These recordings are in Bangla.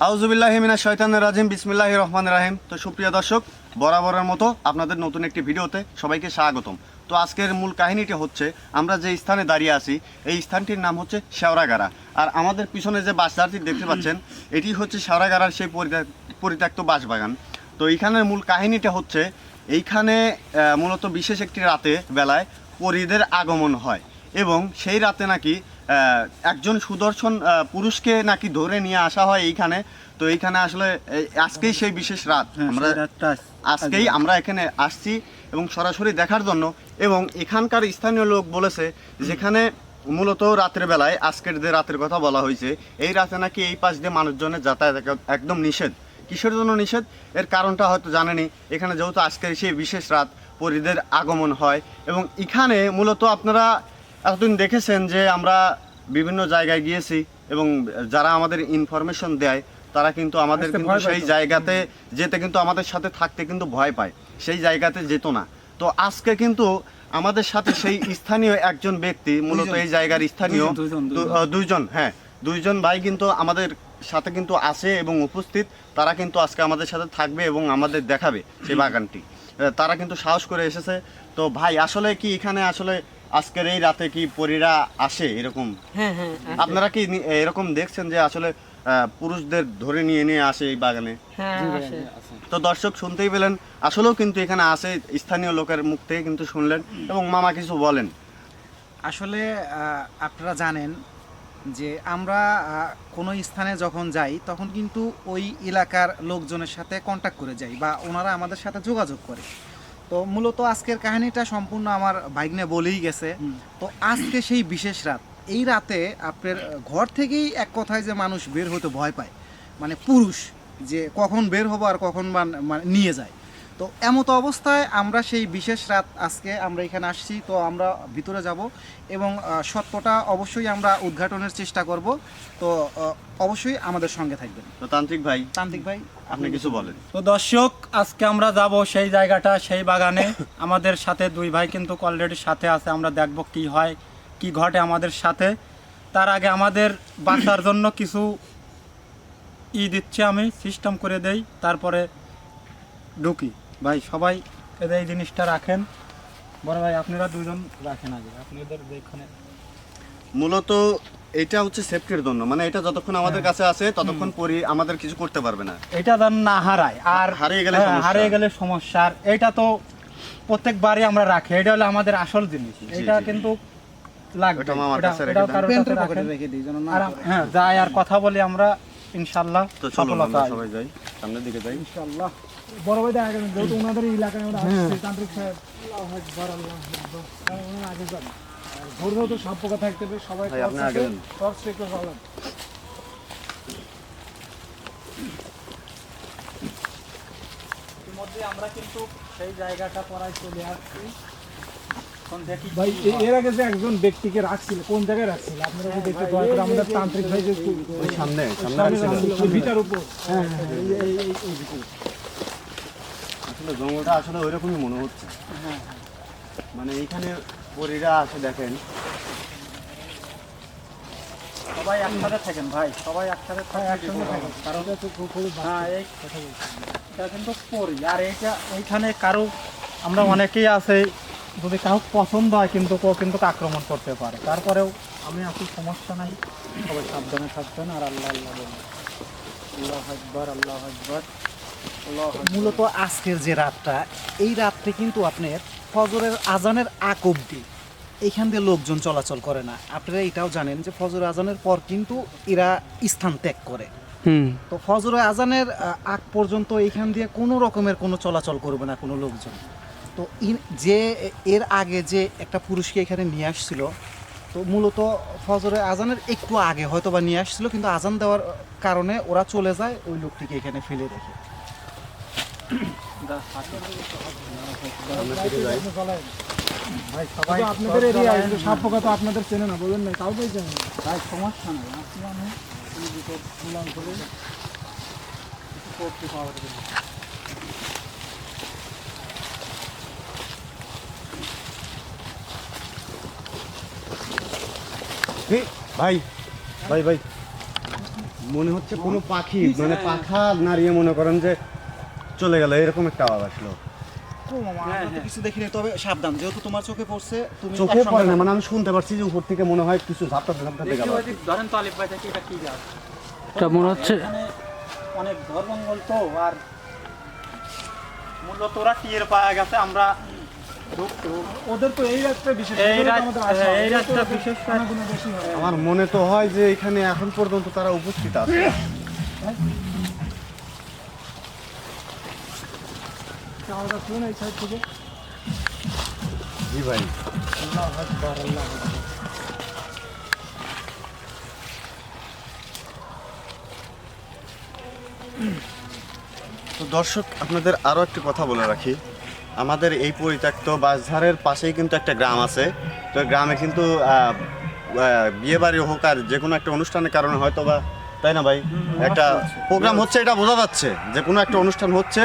আউজুবিল্লাহিমিনা শয়তানের রাজিম বিসমিল্লাহ রহমান রাহিম। তো সুপ্রিয় দর্শক, বরাবরের মতো আপনাদের নতুন একটি ভিডিওতে সবাইকে স্বাগতম। তো আজকের মূল কাহিনীটি হচ্ছে, আমরা যে স্থানে দাঁড়িয়ে আছি, এই স্থানটির নাম হচ্ছে শেওড়াগাড়া। আর আমাদের পিছনে যে বাসদারটি দেখতে পাচ্ছেন, এটি হচ্ছে শেওড়াগাড়ার সেই পরিত্যা- পরিত্যক্ত বাসবাগান। তো এইখানের মূল কাহিনীটা হচ্ছে, এইখানে মূলত বিশেষ একটি রাতে বেলায় পরীদের আগমন হয়। এবং সেই রাতে নাকি একজন সুদর্শন পুরুষকে নাকি ধরে নিয়ে আসা হয় এইখানে। তো এইখানে আসলে আজকেই সেই বিশেষ রাত। আমরা আজকেই আমরা এখানে আসছি এবং সরাসরি দেখার জন্য। এবং এখানকার স্থানীয় লোক বলেছে যেখানে মূলত রাতের বেলায় আজকের যে রাতের কথা বলা হয়েছে এই রাতে নাকি এই পাশ দিয়ে মানুষজনের যাতায়াত একদম নিষেধ। কিসের জন্য নিষেধ? এর কারণটা হয়তো জানেনি। এখানে যেহেতু আজকের সেই বিশেষ রাত পরিদের আগমন হয়। এবং এখানে মূলত আপনারা এতদিন দেখেছেন যে আমরা বিভিন্ন জায়গায় গিয়েছি এবং যারা আমাদের ইনফরমেশন দেয় তারা কিন্তু আমাদের কিন্তু সেই জায়গাতে যেতে কিন্তু আমাদের সাথে থাকতে কিন্তু ভয় পায়। সেই জায়গাতে যেত না। তো আজকে কিন্তু আমাদের সাথে সেই স্থানীয় একজন ব্যক্তি মূলত এই জায়গার স্থানীয় দুইজন, হ্যাঁ দুইজন ভাই কিন্তু আমাদের সাথে কিন্তু আছে এবং উপস্থিত। তারা কিন্তু আজকে আমাদের সাথে থাকবে এবং আমাদের দেখাবে সেই বাগানটি। তারা কিন্তু সাহস করে এসেছে। তো ভাই আসলে কি এখানে আসলে আজকের এই রাতে কি পরীরা আসে এরকম? হ্যাঁ হ্যাঁ আপনারা কি এরকম দেখছেন যে আসলে পুরুষদের ধরে নিয়ে নিয়ে আসে এই বাগানে? হ্যাঁ তো দর্শক শুনতেই পেলেন আসলেও কিন্তু এখানে আসে স্থানীয় লোকের মুখ থেকে কিন্তু শুনলেন এবং মামা কিছু বলেন। আসলে আপনারা জানেন যে আমরা কোনো স্থানে যখন যাই তখন কিন্তু ওই এলাকার লোকজনের সাথে কন্ট্যাক্ট করে যাই বা ওনারা আমাদের সাথে যোগাযোগ করে। তো মূলত আজকের কাহিনীটা সম্পূর্ণ আমার ভাইগনে বলেই গেছে। তো আজকে সেই বিশেষ রাত এই রাতে আপনার ঘর থেকেই এক কথায় যে মানুষ বের হতে ভয় পায়। মানে পুরুষ যে কখন বের হব আর কখন মানে নিয়ে যায়। তো এমতো অবস্থায় আমরা সেই বিশেষ রাত আজকে আমরা এখানে আসছি তো আমরা ভিতরে যাব এবং সত্যটা অবশ্যই আমরা উদ্ঘাটনের চেষ্টা করব। তো অবশ্যই আমাদের সঙ্গে থাকবেন। তো তান্ত্রিক ভাই তান্ত্রিক ভাই আপনি কিছু বলেন। তো দর্শক আজকে আমরা যাব সেই জায়গাটা সেই বাগানে। আমাদের সাথে দুই ভাই কিন্তু অলরেডি সাথে আছে আমরা দেখব কি হয় কি ঘটে আমাদের সাথে। তার আগে আমাদের বাঁচার জন্য কিছু ই দিচ্ছে আমি সিস্টেম করে দেই তারপরে ঢুকি। ভাই সবাই এদের এই জিনিসটা রাখেন। বড় ভাই আপনারা দুজন রাখেন আগে। আপনাদের যেখানে মূলত এটা হচ্ছে সেফটির জন্য। মানে এটা যতক্ষণ আমাদের কাছে আছে ততক্ষণ পরি আমাদের কিছু করতে পারবে না। এটা যেন না হারায়। আর হারিয়ে গেলে হ্যাঁ, হারিয়ে গেলে সমস্যা। আর এটা তো প্রত্যেকবারই আমরা রাখি। এটা হলো আমাদের আসল জিনিস। এটা কিন্তু আর হ্যাঁ যাই আর কথা বলি আমরা ইনশাল্লাহ তো সফলতা আমরা সবাই যাই। সামনের দিকে যাই। ইনশাআল্লাহ। বড় ভাই দেখা যেহেতু ওনাদের এলাকায় আমরা আসছি তান্ত্রিক সাহেব। ওনারা আগে যান। আর ভোর ভোর তো সাপ পোকা থাকতে হবে সবাই ভাই, আপনি আগে যান। টর্চ একটু ইতিমধ্যে আমরা কিন্তু সেই জায়গাটা পড়ায় চলে আসছি। ভাই কি এ- হয়। এর আগে যে একজন ব্যক্তিকে রাখছিল কোন জায়গায় রাখছিল? আপনারা যদি একটু দয়া করে আমাদের তান্ত্রিক ভাই যে সামনে সামনে সামনে রাখছিল, ভিটার উপর। হ্যাঁ হ্যাঁ, হ্যাঁ, এই- এই- এই- এই ভিতরে। আসলে জঙ্গলটা আসলে ওইরকমই মনে হচ্ছে। মানে এইখানে পরীরা আসে দেখেন। সবাই একসাথে থাকেন ভাই সবাই একসাথে হ্যাঁ, থাকেন একসঙ্গে থাকেন। কারণ এটা হ্যাঁ এই এটা কিন্তু করি আর এইটা এইখানে কারও আমরা অনেকেই আছে যদি কারও পছন্দ হয় কিন্তু কেউ কিন্তু আক্রমণ করতে পারে। তারপরেও আমি আছি সমস্যা নাই। সবাই সাবধানে থাকবেন। আর আল্লাহ আল্লাহ আল্লাহ আকবর আল্লাহ আকবর। মূলত আজকের যে রাতটা এই রাত্রে কিন্তু আপনার ফজরের আজানের আগ অব্দি এইখান দিয়ে লোকজন চলাচল করে না। আপনারা এটাও জানেন যে ফজর আজানের পর কিন্তু এরা স্থান ত্যাগ করে। তো ফজর আজানের আগ পর্যন্ত এইখান দিয়ে কোনো রকমের কোনো চলাচল করবে না কোনো লোকজন। তো যে এর আগে যে একটা পুরুষকে এখানে নিয়ে আসছিল তো মূলত ফজরে আজানের একটু আগে হয়তো বা নিয়ে আসছিল কিন্তু আজান দেওয়ার কারণে ওরা চলে যায় ওই লোকটিকে এখানে ফেলে রেখে। আপনাদের চেনে না ভাই ভাই ভাই। মনে হচ্ছে কোনো পাখি মানে পাখা নাড়িয়ে মনে করেন যে চলে গেল এরকম একটা আওয়াজ আসলো। কিছু দেখিনি তবে সাবধান যেহেতু তোমার চোখে পড়ছে তুমি চোখে পড়ে না মানে আমি শুনতে পারছি যে উপর থেকে মনে হয় কিছু ঝাপটাতে ঝাপটাতে গেল ধরেন তো আলিফ ভাই দেখি এটা কি গাছ এটা মনে হচ্ছে অনেক ধর্মঙ্গল তো আর মূলত ওরা টিয়ের পাওয়া গেছে আমরা ওদের তো এই রাস্তা বিশেষ এই হয়। রাতটা বিশেষ হয়। আমার মনে তো হয় যে এখানে এখন পর্যন্ত তারা উপস্থিত আছে। জি ভাই তো দর্শক, আপনাদের আরও একটি কথা বলে রাখি। আমাদের এই পরিত্যক্ত বাসঝাড়ের পাশেই কিন্তু একটা গ্রাম আছে। তো গ্রামে কিন্তু বিয়ে বাড়ি হোক আর যে কোনো একটা অনুষ্ঠানের কারণে হয়তো বা তাই না ভাই? একটা প্রোগ্রাম হচ্ছে এটা বোঝা যাচ্ছে যে কোনো একটা অনুষ্ঠান হচ্ছে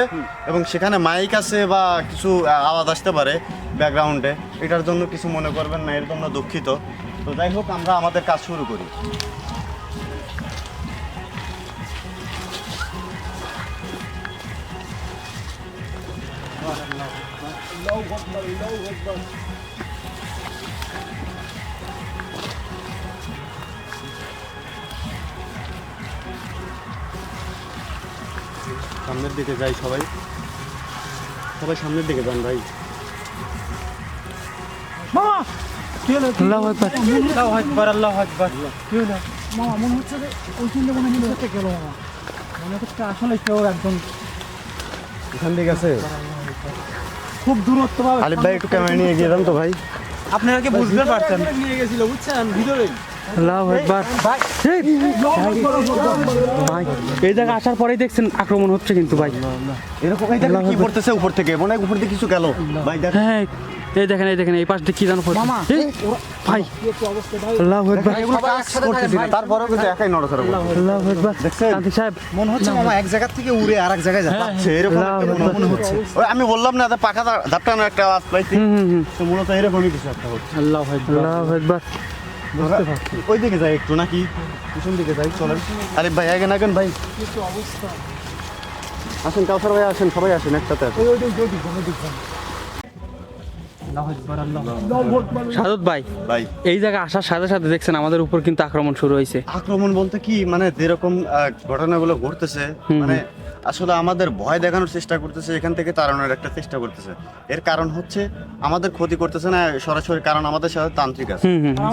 এবং সেখানে মাইক আছে বা কিছু আওয়াজ আসতে পারে ব্যাকগ্রাউন্ডে এটার জন্য কিছু মনে করবেন না এর জন্য দুঃখিত। তো যাই হোক আমরা আমাদের কাজ শুরু করি। সামনের দিকে যাই সবাই। সবাই সামনের দিকে যান ভাই। খুব দূরত্ব পাবে আলিফ ভাই একটু ক্যামেরা নিয়ে যান তো ভাই। আপনারা কি বুঝতে পারছেন? নিয়ে গেছিল বুঝছেন? ভিতরে। আল্লাহু ভাই এই জায়গা আসার পরেই দেখছেন আক্রমণ হচ্ছে কিন্তু ভাই। এরকম এই দেখেন কি পড়তেছে উপর থেকে মনে হয় উপর থেকে কিছু গেল। ভাই হ্যাঁ এই দেখেন এই দেখেন এই পাশ দিয়ে কি জানো পড়ছে। ভাই আল্লাহু আকবার। এগুলো কাজ করতেছি তারপরেও কিন্তু একাই নড়াচড়া করছে আল্লাহু আকবার। দেখছেন? তান্ত্রিক সাহেব মনে হচ্ছে মামা এক জায়গা থেকে উড়ে আর এক জায়গায় যাচ্ছে। এরকম মনে হচ্ছে। ওই আমি বললাম না যে পাখা ধাপটানো একটা আওয়াজ পাইছি। হুম হুম হুম। তো মূলত এরকমই কিছু একটা হচ্ছে। আল্লাহু ওই দিকে যাই একটু নাকি? পিছন দিকে যাই চলেন। আরে ভাই আগে নাগেন ভাই। আসেন কাউসার ভাই আসেন সবাই আসেন একসাথে আসেন। সাদত ভাই ভাই। এই জায়গা আসার সাথে সাথে দেখছেন আমাদের উপর কিন্তু আক্রমণ শুরু হয়েছে। আক্রমণ বলতে কি মানে যেরকম ঘটনাগুলো ঘটতেছে মানে আসলে আমাদের ভয় দেখানোর চেষ্টা করতেছে এখান থেকে তাড়ানোর একটা চেষ্টা করতেছে। এর কারণ হচ্ছে আমাদের ক্ষতি করতেছে না সরাসরি কারণ আমাদের সাথে তান্ত্রিক আছে।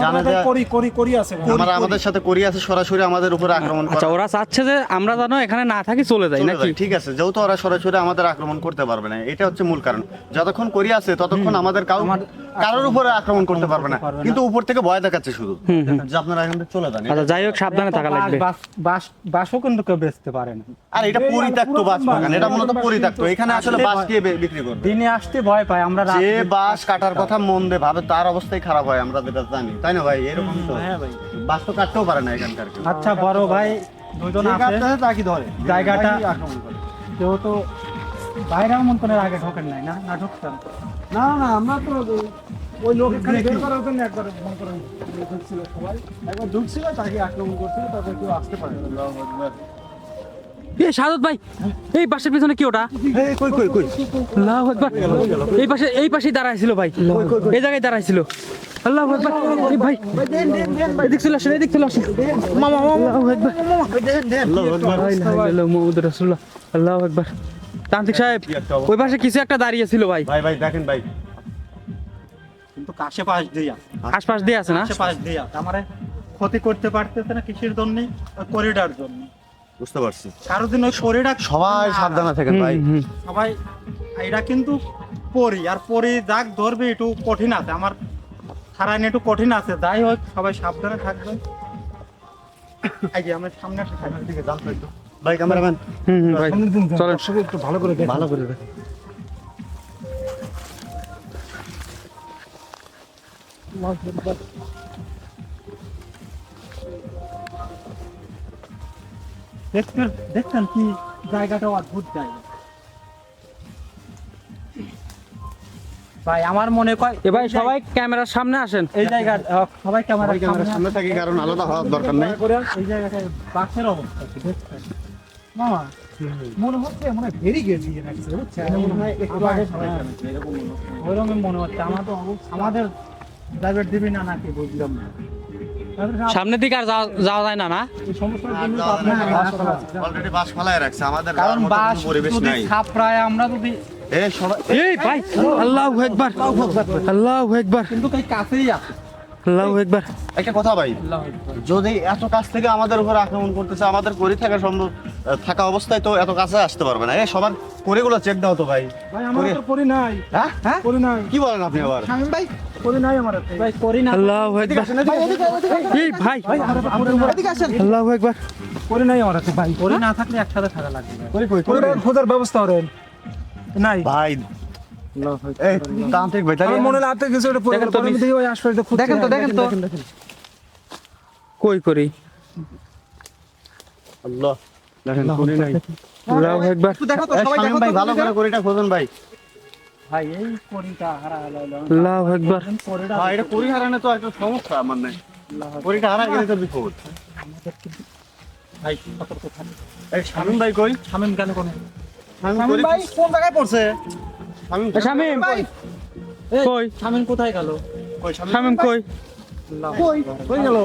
জানে আমাদের যে করি করি করি আছে। আমরা আমাদের সাথে করি আছে সরাসরি আমাদের উপরে আক্রমণ করে। আচ্ছা ওরা চাচ্ছে যে আমরা জানো এখানে না থাকি চলে যাই নাকি? ঠিক আছে। যেহেতু ওরা সরাসরি আমাদের আক্রমণ করতে পারবে না এটা হচ্ছে মূল কারণ। যতক্ষণ করি আছে ততক্ষণ আমাদের কাউ কারোর উপরে আক্রমণ করতে পারবে না। কিন্তু উপর থেকে ভয় দেখাচ্ছে শুধু। যে আপনারা এখান থেকে চলে যান আচ্ছা যাই হোক সাবধানে থাকা লাগবে। বাস বাস বাসও কিন্তু কেউ বেচতে পারে না। আর এটা পরিত্যক্ত বাস বাগান এটা মূলত পরিত্যক্ত। এখানে আসলে বাস কে বিক্রি করবে? দিনে আসতে ভয় পায় আমরা যে বাস কাটার কথা মন দে ভাবে তার অবস্থাই খারাপ হয় আমরা যেটা জানি। তাই না ভাই? এরকম তো। হ্যাঁ ভাই। বাস তো কাটতেও পারে না এখানকার কেউ। আচ্ছা বড় ভাই দুজন আছে। তাকে ধরে। জায়গাটা আক্রমণ করে। যেহেতু বাইরে আমন্ত্রণের আগে ঢোকেন নাই না? না ঢুকতেন না না আমরা তো ওই লোকের খালি বের করার জন্য একবার ফোন করে ঢুকছিল সবাই। একবার ঢুকছিল তাকে আক্রমণ করছিল তারপর কেউ আসতে পারে এ সাদত ভাই এই পাশের পিছনে কি ওটা? কই কই কই? আল্লাহু আকবার। এই পাশে এই পাশেই দাঁড়াইছিল ভাই। এই জায়গায় দাঁড়াইছিল। আল্লাহু আকবার। এই ভাই এদিক চলে আসেন এদিক চলে আসেন। মামা মামা আল্লাহু আকবার। আল্লাহু আকবার। রাসূলুল্লাহ। আল্লাহু আকবার। তান্ত্রিক সাহেব। ওই পাশে কিছু একটা দাঁড়িয়ে ছিল ভাই। ভাই ভাই দেখেন ভাই। কিন্তু কাছে পাশ দিয়ে। আশপাশ দিয়ে আছে না? কাছে পাশ দিয়ে। আছে ক্ষতি করতে পারতেছে না কিসের জন্য করিডার জন্য। বুঝতে পারছি। কারও দিন ওই করিডার সবাই সাবধানে থাকেন ভাই। সবাই এটা কিন্তু পরি আর পরি যাক ধরবে একটু কঠিন আছে। আমার খারাইন একটু কঠিন আছে। যাই হোক সবাই সাবধানে থাকবেন। এই যে আমরা সামনে একটা থাকি। দিকে যান তো একটু। ভাই ক্যামেরাম্যান। হুম, হুম, ভাই। চলেন। দর্শক একটু ভালো করে দেখেন। ভালো করে দেখ দেখছেন দেখছেন কি জায়গাটা অদ্ভুত জায়গা। ভাই আমার মনে কয় এ ভাই সবাই ক্যামেরার সামনে আসেন। এই জায়গা সবাই ক্যামেরা ক্যামেরার সামনে থাকি কারণ আলাদা হওয়ার দরকার নেই। এই জায়গাটায় বাসের অবস্থা মামা মনে হচ্ছে মনে হয় ভেরি গেছি মনে হয় একটু আগে সবাই ওইরকম মনে হচ্ছে। আমার তো আমাদের প্রাইভেট দিবি না নাকি বুঝলাম না। সামনের দিকে আর যাওয়া- যাওয়া যায় না না? অলরেডি বাস ফালায় রাখছে আমাদের কারণ যাওয়ার মতো কোনো বাস পরিবেশ নাই। ছাপড়ায় আমরা যদি এই সবাই এই ভাই আল্লাহু আকবার আল্লাহু আকবার। কিন্তু কাছেই আছে। আল্লাহু আকবার। একটা কথা ভাই যদি এত কাছ থেকে আমাদের উপর আক্রমণ করতেছে আমাদের করি থাকা সম্ভব থাকা অবস্থায় তো এত কাছে আসতে পারবে না। এই সবার করিগুলো চেক দাও তো ভাই। ভাই আমার তো পরি নাই। হ্যাঁ? হ্যাঁ? পরি নাই। কি বলেন আপনি আবার? শামিম ভাই পরি নাই আমার ভাই করি না। আল্লাহু আকবার। এই ভাই এদিকে আসেন। আল্লাহু আকবার। পরি নাই আমার ভাই। করি না থাকলে একসাথে থাকা লাগবে। করি কই পরি খোঁজার ব্যবস্থা করেন। নাই ভাই এই তান্ত্রিক ভাই তাহলে মনে হলো হাতে কিছু একটা দেখেন তো আমি দেখি ওই আশপাশে খুঁজছে। দেখেন তো, দেখেন তো। কই করি? আল্লাহ দেখেন করি নাই। আল্লাহু আকবার এই শামীম ভাই ভালো করে করিটা খোঁজেন ভাই। ভাই এই করিটা হারা গেল আল্লাহু করিটা ভাই এটা করি হারানো তো একটা সমস্যা আমার নাই। করিটা হারা গেলে তো বিপদ। ভাই সতর্ক থাকুন এই শামীম ভাই কই? শামিম কেন কোন? শামিম ভাই কোন জায়গায় পড়ছে? শামীম ভাই। কই? শামিম কোথায় গেল? কই শামিম কই? কই? কই গেল?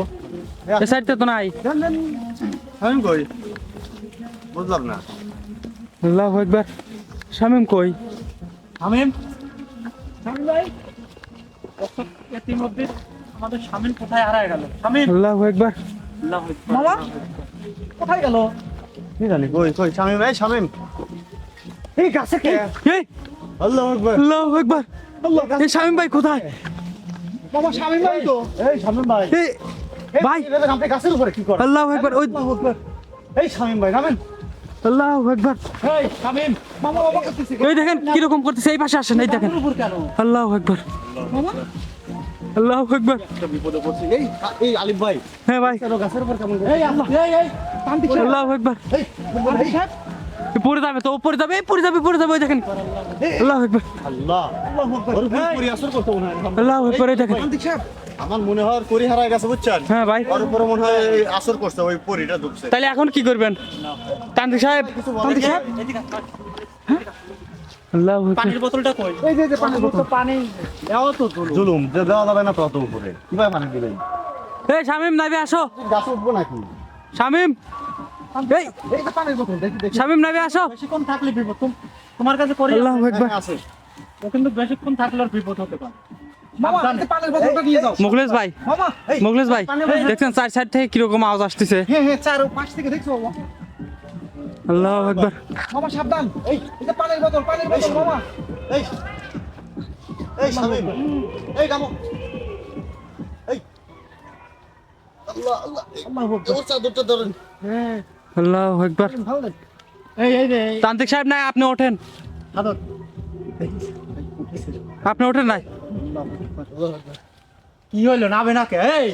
এ সাইডে তো নাই। দেন দেন। শামীম কই? বুঝলাম না। আল্লাহু আকবার। শামিম কই? শামিম? শামিম ভাই? ইতিমধ্যে আমাদের শামিম কোথায় হারায় গেল? শামিম? আল্লাহু আকবার। আল্লাহু আকবার। মামা? কোথায় গেল? কি জানি? কই কই শামীম এই শামীম? এই গাছে কে? এই! আল্লাহু আকবার। আল্লাহু আকবার। আল্লাহ এই শামিম ভাই কোথায়? মামা শামিম ভাই তো। এই শামীম ভাই। এই ভাই। আপনি গাছের উপরে কি করেন আল্লাহু আকবার ওই এই শামীম ভাই নামেন। আল্লাহু আকবার। এই শামিম। মামা বাবা করতেছে এই দেখেন কি রকম করতেছে এই পাশে আসেন এই দেখেন। উপর কেন? আল্লাহু আকবার। আল্লাহু আকবার। বিপদে পড়ছি। এই এই আলিফ ভাই। হ্যাঁ ভাই। কেন গাছের উপর কেমন এই আল্লাহ এই এই সাহেব আকবার। এই সাহেব? পড়ে যাবে তো ও পড়ে যাবে এই পড়ে যাবে পড়ে যাবে ওই দেখেন। আল্লাহু আকবার। আল্লাহ আল্লাহু আকবার। ওর উপরে আসর করতে মনে হয় আল্লাহু আকবার। এই দেখেন। আমার মনে হয় করি হারায় গেছে বুঝছেন? হ্যাঁ ভাই। ওর উপরে মনে হয় আসর করছে ওই পরিটা ঢুকছে। তাহলে এখন কি করবেন? তান্ত্রিক সাহেব তান্ত্রিক সাহেব। আল্লাহু আকবার। পানির বোতলটা কই? এই যে যে পানি বোতল। পানি দেওয়া তো জুলুম। জুলুম যে দেওয়া যাবে না তত উপরে। কীভাবে পানি দিবেন? এই শামিম নাইবে আসো। গাছে উঠবো নাকি? শামিম এই শামিম নাইবে আসো। বেশিক্ষণ থাকলে বিপদ। তোমার কাছে করি আল্লাহু আকবার। আছে। ও কিন্তু বেশিক্ষণ থাকলে বিপদ হতে পারে। মুখলেশ ভাই। মুখলেশ ভাই দেখছেন চার সাইড থেকে কীরকম আওয়াজ আসতেছে? হ্যাঁ হ্যাঁ চার পাশ থেকে দেখছ আল্লাহু মামা সাবধান। এই এই পানির বোতল পানির বোতল মামা। এই এই শামিম। এই নামো এই। আল্লাহ আল্লাহ। আল্লাহু ওর চাদরটা ধরেন। হ্যাঁ। আল্লাহু এই তান্ত্রিক সাহেব নাই আপনি ওঠেন। আপনি ওঠেন নাই? কি হইল নাবে নাকে? এই।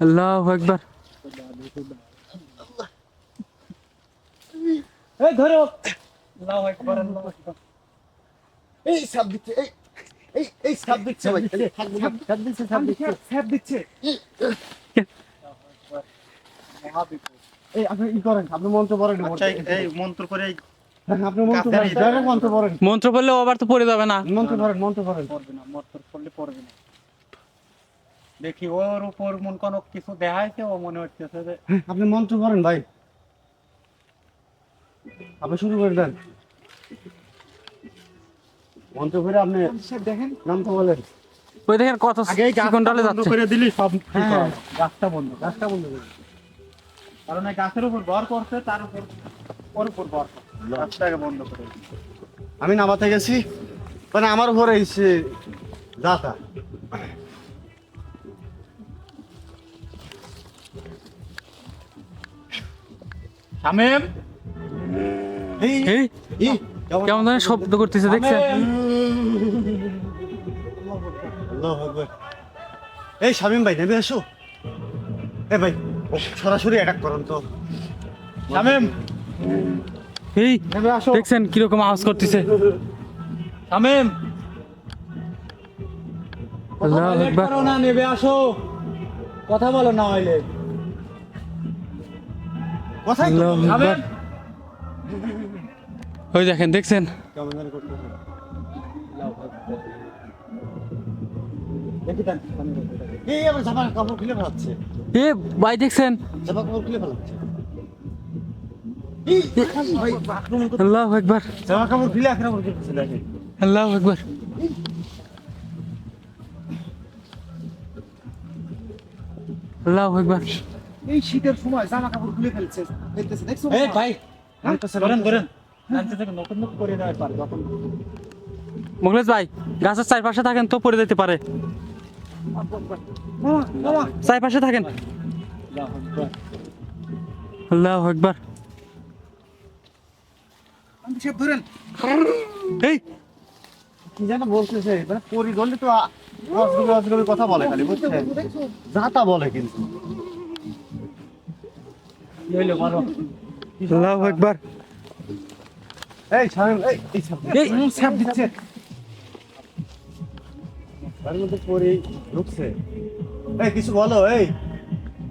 আল্লাহু আকবার। এই ধরো। আল্লাহু আকবার এই সাপ দিচ্ছে এই এই এই সাপ দিচ্ছে ভাই সাপ দিচ্ছে সাপ দিচ্ছে এই আপনি ই করেন আপনি মন্ত্র পড়েন আচ্ছা এই- এই মন্ত্র করে আপনি মন্ত্র পড়েন ডাইরেক্ট মন্ত্র পড়েন। মন্ত্র পড়লে তো পড়ে যাবে না। মন্ত্র পড়েন মন্ত্র পড়েন। পড়বে না মন্ত্র পড়লে পড়বে না। দেখি ওর উপর মন কোনো কিছু দেখাইছে ও মনে হচ্ছে যে আপনি মন্ত্র পড়েন ভাই। আপনি শুরু করে দেন। মন্ত্র করে আপনি দেখেন নাম তো বলেন। ওই দেখেন কত বন্ধ যাচ্ছে। করে দিলি সব হ্যাঁ। গাছটা বন্ধ। গাছটা বন্ধ করে। কারণ এই গাছের উপর ভর করছে তার উপর ওর উপর ভর করছে। গাছটাকে বন্ধ করে আমি নামাতে গেছি মানে আমার উপরে এসে দাতা। শামিম? এই এই কেমন? ধরনের শব্দ করতেছে দেখছেন? এই শামিম ভাই নেমে আসো। এ ভাই সরাসরি অ্যাটাক করুন তো। শামিম! এই আসো। দেখছেন কীরকম আওয়াজ করতেছে। শামিম! আল্লাহু আকবার। না নেবে আসো। কথা বলো না হইলে। কোথায় তো? আল্লাহু ওই দেখেন দেখছেন? কেমন জানি করতেছে। দেখি দেন এই আবার জামা কাপড় খুলে ফেলাচ্ছে। এ ভাই দেখছেন? আল্লাহু এই শীতের সময় জামা কাপড় খুলে ফেলছে। ফেলতেছে দেখছ? এই ভাই করেন করেন নতুন নতুন করে দেওয়ার পারে যখন। মুখলেশ ভাই গাছের চারপাশে থাকেন তো পড়ে যেতে পারে। মামা চারপাশে থাকেন। আল্লাহু ধরেন। এই। কি যেন বলতেছে মানে পরিগণে তো আ- রসগোল্লা কথা বলে খালি বুঝছেন? যা তা বলে কিন্তু। আল্লাহু আকবার। এই শামিম এই এই শামিম, এই হুম, স্যাপ দিচ্ছে। তার মধ্যে পরি ঢুকছে। এই কিছু বলো এই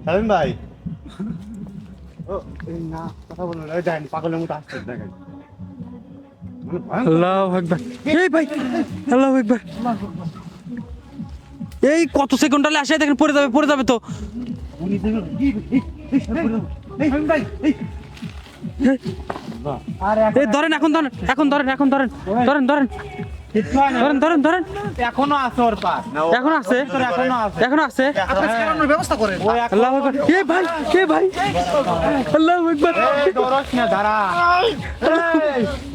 শামিম ভাই। ও না কথা বলো না দেখেন পাগলের মতো আসছে দেখেন। মানে। আল্লাহু এই ভাই আল্লাহু এই কত সেকেন্ড হলে আসে দেখেন পড়ে যাবে পড়ে যাবে তো। এই ধরেন এখন ধরেন এখন ধরেন এখন ধরেন ধরেন ধরেন। ধরেন ধরেন ধরেন। এখনও আছে ওর পাস এখন আছে? এখনও আছে। এখন আছে? আপনি ব্যবস্থা করেন। আল্লাহু আকবার। ভাই? এ ভাই? আল্লাহু আকবার। দরস না দাঁড়া।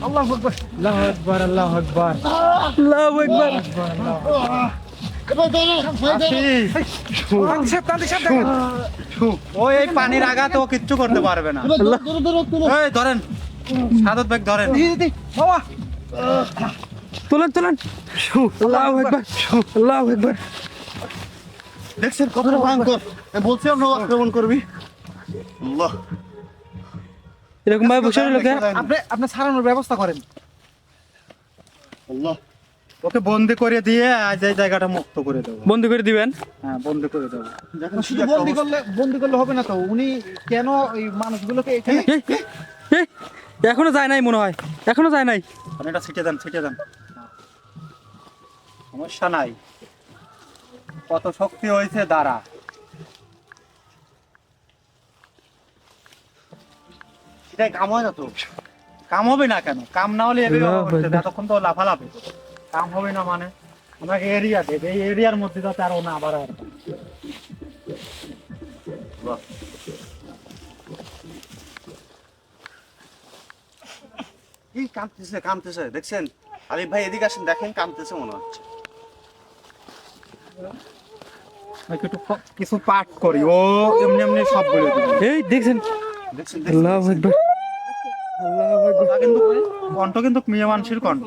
আল্লাহু আকবার। আল্লাহু আকবার আল্লাহু আকবার। আকবার। ও এই পানির আঘাত ও কিচ্ছু করতে পারবে না। ধরেন। সাদত ব্যাগ ধরেন। তুলেন তুলেন। আল্লাহু আকবার আল্লাহু আকবার। দেখছেন কতটা ভয়ঙ্কর? আমি বলছিলাম না আক্রমণ করবি। আল্লাহ। এরকম ভাবে বসে রইল আপনি আপনি ছাড়ানোর ব্যবস্থা করেন। আল্লাহ। ওকে বন্দি করে দিয়ে আজ এই জায়গাটা মুক্ত করে দেবো। বন্ধ করে দিবেন? হ্যাঁ বন্দি করে দেবো। দেখেন শুধু বন্দি করলে বন্দি করলে হবে না তো? উনি কেন এই মানুষগুলোকে এখানে এখনও যায় নাই মনে হয়। এখনও যায় নাই। পানিটা ছিটে দেন ছিটে দেন। সমস্যা নাই। কত শক্তি হয়েছে দাঁড়া। সেটাই কাম হয় না তো। কাম হবে না কেন? কাম না হলে। এতক্ষণ তো লাফালাফি। কাম হবে না মানে। আমাকে এরিয়া দেবে। এই এরিয়ার মধ্যে যাতে আরও না আবার আর কি। কাঁদতেছে কাঁদতেছে দেখছেন? আলিফ ভাই এদিকে আসেন দেখেন কামতেছে মনে হচ্ছে। একটু কিছু পাঠ করি ও এমনি এমনি সব বলে দিবে এই দেখছেন আল্লাহু আকবার আল্লাহু আকবার কিন্তু কণ্ঠ কিন্তু মেয়ে মানুষের কণ্ঠ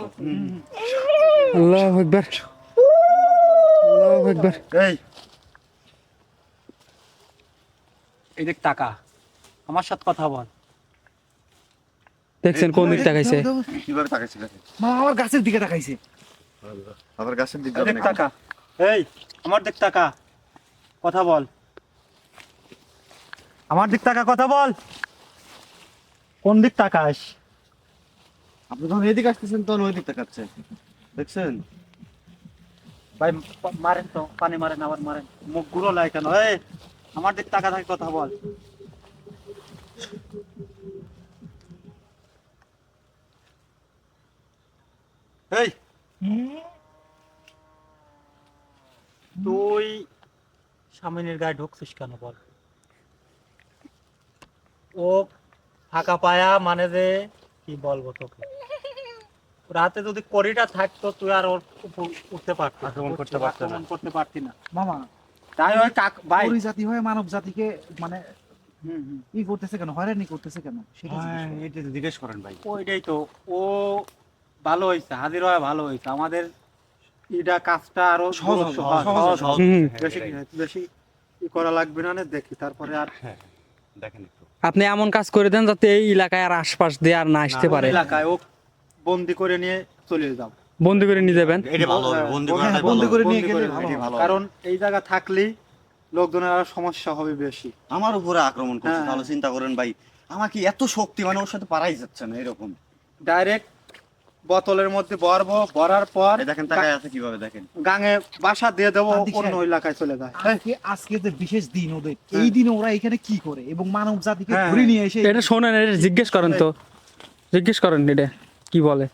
আল্লাহু আকবার আল্লাহু আকবার এই এই দেখ টাকা আমার সাথে কথা বল দেখছেন কোন দিক তাকাইছে কীভাবে তাকাইছে মামা আমার গাছের দিকে তাকাইছে আবার গাছের দিকে টাকা এই আমার দিক টাকা। কথা বল। আমার দিক টাকা কথা বল। কোন দিক তাকাস? আপনি যখন এদিকে আসতেছেন তখন ওই দিক তাকাচ্ছে। দেখছেন? ভাই মারেন তো পানি মারেন আবার মারেন। মুখগুলো লাই কেন? এই আমার দিক টাকা থাকে কথা বল। এই। তুই স্বামীনের গায়ে ঢুকছিস কেন বল? ও ফাঁকা পায়া মানে যে কি বলব তোকে? রাতে যদি করিটা থাকতো তুই আর ওর উঠতে পারতি আক্রমণ করতে পারতি না। আক্রমণ করতে পারতি না। মামা তাই ওই কাক ভাই। ওই জাতি হয়ে মানব জাতিকে মানে হুম, হুম। ই করতেছে কেন? হয়রানি করতেছে কেন? সেটা জিজ্ঞেস এটা তো জিজ্ঞেস করেন ভাই। ওইটাই তো। ও ভালো হয়েছে হাজির হয়ে ভালো হয়েছে আমাদের এটা কাজটা আরও সহজ সহজ। হ্যাঁ, বেশি বেশি করা লাগবে না দেখি তারপরে আর দেখেন আপনি এমন কাজ করে দেন যাতে এই এলাকায় আর আশপাশ দিয়ে আর না আসতে পারে। এলাকায় ও বন্দি করে নিয়ে চলে যাও। বন্দি করে নিয়ে যাবেন? এটা বন্দি হ্যাঁ, বন্দি করে নিয়ে গেলে ভালো কারণ এই জায়গা থাকলেই লোকজনের আরও সমস্যা হবে বেশি। আমার উপরে আক্রমণ করছে হ্যাঁ। তাহলে চিন্তা করেন ভাই আমাকে এত শক্তি মানে ওর সাথে পারাই যাচ্ছে না এরকম। ডাইরেক্ট বোতলের মধ্যে ভরবো ভরার পর দেখেন তাকায় আছে কীভাবে দেখেন। গাঙে বাসা দিয়ে দেবো অন্য এলাকায় চলে যায়। আজকে আজকে যে বিশেষ দিন ওদের। এই দিনে ওরা এখানে কি করে? এবং মানব জাতিকে হ্যাঁ, ধরে নিয়ে এসে এটা শোনেন এটা জিজ্ঞেস করেন তো। জিজ্ঞেস করেন এটা কি বলে?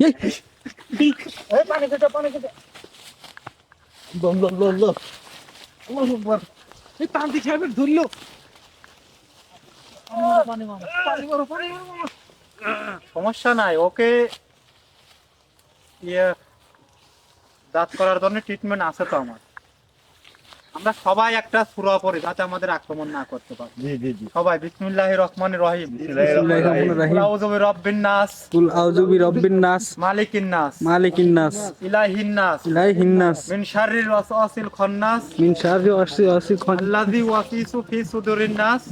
এই, এই তান্ত্রিক সাহেবের ধরলো। পানি মারো, পানি মারো, পানি মারো। সমস্যা নাই ওকে ইয়ে দাঁত করার জন্য ট্রিটমেন্ট আছে তো আমার। আমরা সবাই একটা সুরা পড়ি যাতে আমাদের আক্রমণ না করতে পারে। জি জি জি। সবাই বিসমিল্লাহির রহমানির রহিম। বিসমিল্লাহির রহমানির রহিম। কুল আউযু বিরাব্বিন নাস। কুল আউযু বিরাব্বিন নাস। মালিকিন নাস। মালিকিন নাস। ইলাহিন নাস। ইলাইহিন নাস। মিন শাররিল ওয়াসওয়াসিল খান্নাস। মিন শাররি ওয়াসি ওয়াসি খান আল্লাযী ওয়াসিসু ফি সুদুরিন নাস।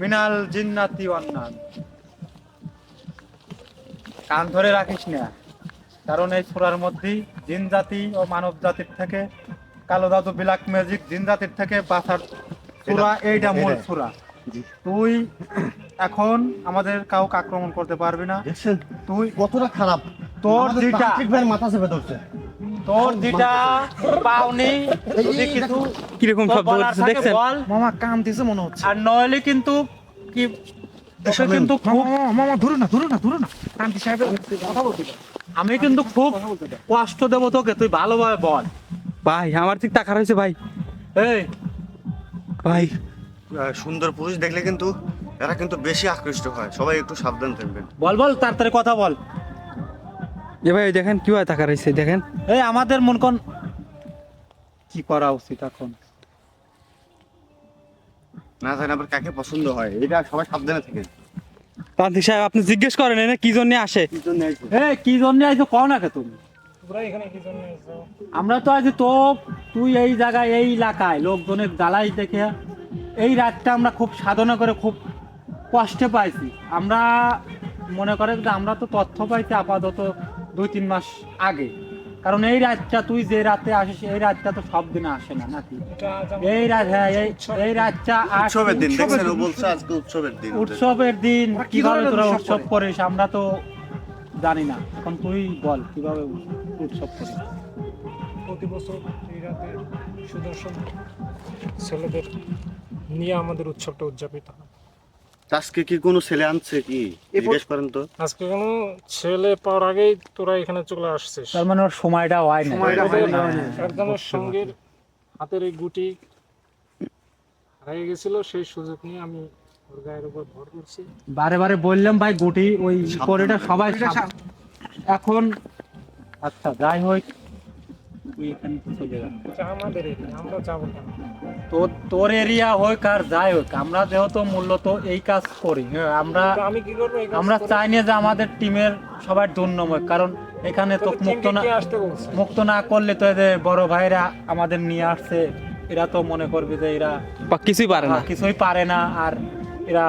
মিনাল জিন্নাতি ওয়ান নাস কান ধরে রাখিস না। কারণ এই সূরার মধ্যেই জিন জাতি ও মানব জাতির থেকে কালো দাদু ব্ল্যাক ম্যাজিক জিন জাতির থেকে বাঁচার সূরা এইটা মূল। সূরা। তুই এখন আমাদের কাউকে আক্রমণ করতে পারবি না। তুই কতটা খারাপ। তোর যেটা মাথা চেপে ধরছে। তোর যেটা পাওনি যদি কিছু কীরকম শব্দ বলার দেখছেন? মামা কাম দিছে মনে হচ্ছে। আর নইলে কিন্তু কি কিন্তু মামা খুব মামা, মামা ধরো না ধরো না ধরো না। সাহেবের কথা আমি কিন্তু খুব কষ্ট দেবো তোকে তুই ভালোভাবে বল। ভাই আমার ঠিক টাকা রয়েছে ভাই। এই। ভাই। সুন্দর পুরুষ দেখলে কিন্তু এরা কিন্তু বেশি আকৃষ্ট হয়। সবাই একটু সাবধান থাকবেন। বল বল তাড়াতাড়ি কথা বল। এ ভাই দেখেন কীভাবে টাকা রয়েছে দেখেন। এই আমাদের মন কোন কি করা উচিত এখন? না জানি আবার কাকে পছন্দ হয়। এটা সবাই সাবধানে থাকে তান্ত্রিক সাহেব আপনি জিজ্ঞেস করেন এনে কি জন্য আসে? কি জন্য আইছে? এই কি জন্য আইছো কও না কে তুমি? তোমরা এখানে কি জন্য এসেছ? আমরা তো আজ তো তুই এই জায়গায় এই এলাকায় লোকজনের দালাই দেখে। এই রাতটা আমরা খুব সাধনা করে খুব কষ্টে পাইছি। আমরা মনে করে যে আমরা তো তথ্য পাইছি আপাতত দুই তিন মাস আগে। কারণ এই রাতটা তুই যে রাতে আসিস এই রাতটা তো সব দিনে আসে না নাকি? এই রাত হ্যাঁ এই এই রাতটা উৎসবের দিন উৎসবের দেখছেন ও দিন। বলছে আজকে উৎসবের দিন। উৎসবের দিন কীভাবে তোরা উৎসব উৎসব করিস আমরা তো জানি না। এখন তুই বল কীভাবে উৎসব করিস? প্রতি বছর এই রাতে সুদর্শন ছেলেদের নিয়ে আমাদের উৎসবটা উদযাপিত হয়। আজকে কি কোনো ছেলে আনছে কি? জিজ্ঞেস করেন তো। আজকে কোনো ছেলে পাওয়ার আগেই তোরা এখানে চলে আসছিস। তার মানে ওর সময়টা হয় না সময়টা হয় না। সঙ্গের হাতের এই গুটি হারিয়ে গেছিল সেই সুযোগ নিয়ে আমি ওর গায়ের উপর ভর করছি। বারে বারে বললাম ভাই গুটি ওই। পরেটা সবাই এখন আচ্ছা যাই হোক তুই এখান থেকে চলে আমাদের এখানে আমরা যাব কেন? তোর তোর এরিয়া হোক আর যাই হোক আমরা যেহেতু মূলত এই কাজ করি হ্যাঁ আমরা আমি কি করব আমরা চাই না যে আমাদের টিমের সবার কারণ এখানে তো মুক্ত না মুক্ত না করলে তো এদের বড় ভাইরা আমাদের নিয়ে আসছে। এরা তো মনে করবে যে এরা বা কিছুই পারে না। কিছুই পারে না আর এরা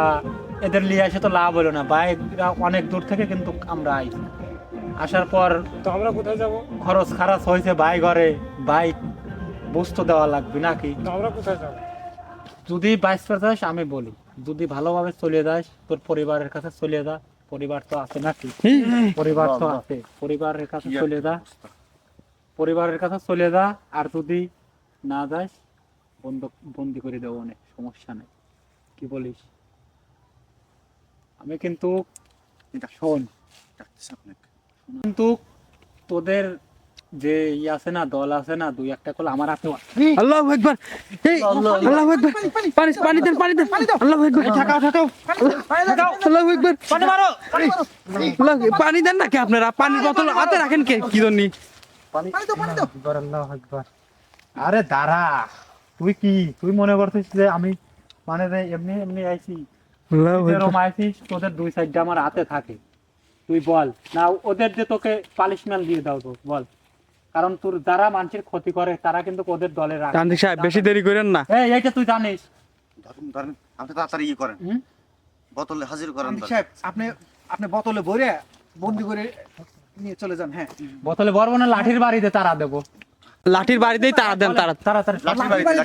এদের নিয়ে আসে তো লাভ হলো না। বাইকরা অনেক দূর থেকে কিন্তু আমরা আই আসার পর তো আমরা কোথায় যাব? খরচ খারাচ হয়েছে বাই ঘরে বাইক বুঝতে দেওয়া লাগবে নাকি? আমরা কোথায় যাব? যদি বাইশ যাস আমি বলি। যদি ভালোভাবে চলে যাস তোর পরিবারের কাছে চলে যা। পরিবার তো আছে নাকি? পরিবার তো। আছে। পরিবারের কাছে চলে যা। পরিবারের কাছে চলে যা আর যদি না যাস বন্ধ বন্দি করে দেবো অনেক সমস্যা নেই। কি বলিস? আমি কিন্তু এটা শোন। কিন্তু তোদের যে ই আছে না দল আছে না দুই একটা করলে আমার হাতে আল্লাহ একবার এই আল্লাহ একবার পানি পানি দেন পানি দেন। আল্লাহ একবার ঠাকাও ঠাকাও আল্লাহ একবার পানি মারো আল্লাহ, পানি দেন নাকি আপনারা? পানির বোতল হাতে রাখেন কে? কি জন্য? পানি দাও পানি দাও। আকবার, আল্লাহু আকবার। আরে দাঁড়া। তুই কি? তুই মনে করছিস যে আমি মানে এমনি এমনি আইছি? আল্লাহ আইছিস তোদের দুই সাইডটা আমার হাতে থাকে। তুই বল। না ওদের যে তোকে পালিশমেন্ট দিয়ে দাও তো বল। কারণ তোর যারা মানুষের ক্ষতি করে তারা কিন্তু ওদের দলে রাখে। তান্ত্রিক সাহেব বেশি দেরি করেন না? হ্যাঁ এইটা তুই জানিস। ধরুন ধরেন আপনি তাড়াতাড়ি ই করেন। হুম? বোতলে হাজির করেন সাহেব আপনি আপনি বোতলে ভরে বন্দি করে নিয়ে চলে যান হ্যাঁ। বোতলে ভরবো না লাঠির বাড়িতে তারা দেবো। লাঠির বাড়িতেই তারা দেন তারা তাড়াতাড়ি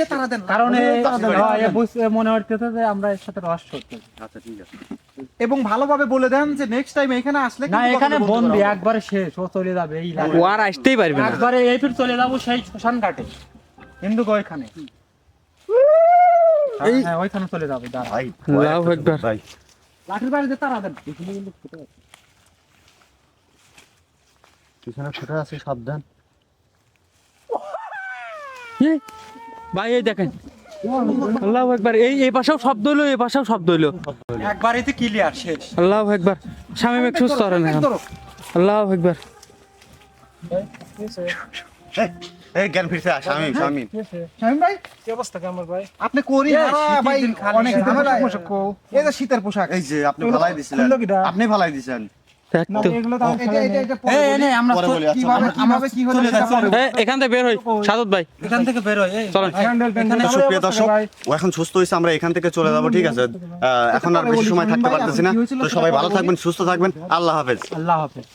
তারা দেন কারণ। হ্যাঁ, মনে হচ্ছে যে আমরা এর সাথে রহস্য করতেছি আচ্ছা ঠিক আছে। এবং ভালোভাবে বলে দেন যে নেক্সট টাইম এখানে আসলে না এখানে। একবারে শেষ ও চলে যাবে এই ও আর আসতেই পারবে না। একবারে এই ফির চলে যাব সেই শ্মশান ঘাটে হিন্দু ওইখানে এই- হ্যাঁ ওইখানে চলে যাবে দাঁড়া। ভাই আল্লাহু আকবার। ভাই। লাঠির বাড়িতে তারা দেন। পিছনে ছোট আছে সাবধান। ভাই এই দেখেন। আল্লাহু আকবার। এই এই পাশেও শব্দ হইল এই পাশেও শব্দ হইল। একবারেতে ক্লিয়ার শেষ। আল্লাহু আকবার। স্বামী মেঘ সুস্থ হরেন। আল্লাহু আকবার। এই, এই জ্ঞান ফিরছে শামিম শামিম শামীম ভাই? কি অবস্থা কেমন ভাই? আপনি করি শীতের ভাই অনেক পোশাক। এই যে শীতের পোশাক। এই যে আপনি দিছিলেন। আপনি ফালাই দিছেন। আচ্ছা, এখান থেকে বের হই সাদত ভাই। এখান থেকে বেরোয় এই। চলেন। হ্যান্ডেল প্যান্ডেল তো সুপ্রিয় দর্শক ও এখন সুস্থ হয়েছে আমরা এখান থেকে চলে যাব ঠিক আছে? এখন আর বেশি সময় থাকতে পারতেছি না। তো সবাই ভালো থাকবেন সুস্থ থাকবেন। আল্লাহ হাফেজ। আল্লাহ হাফেজ।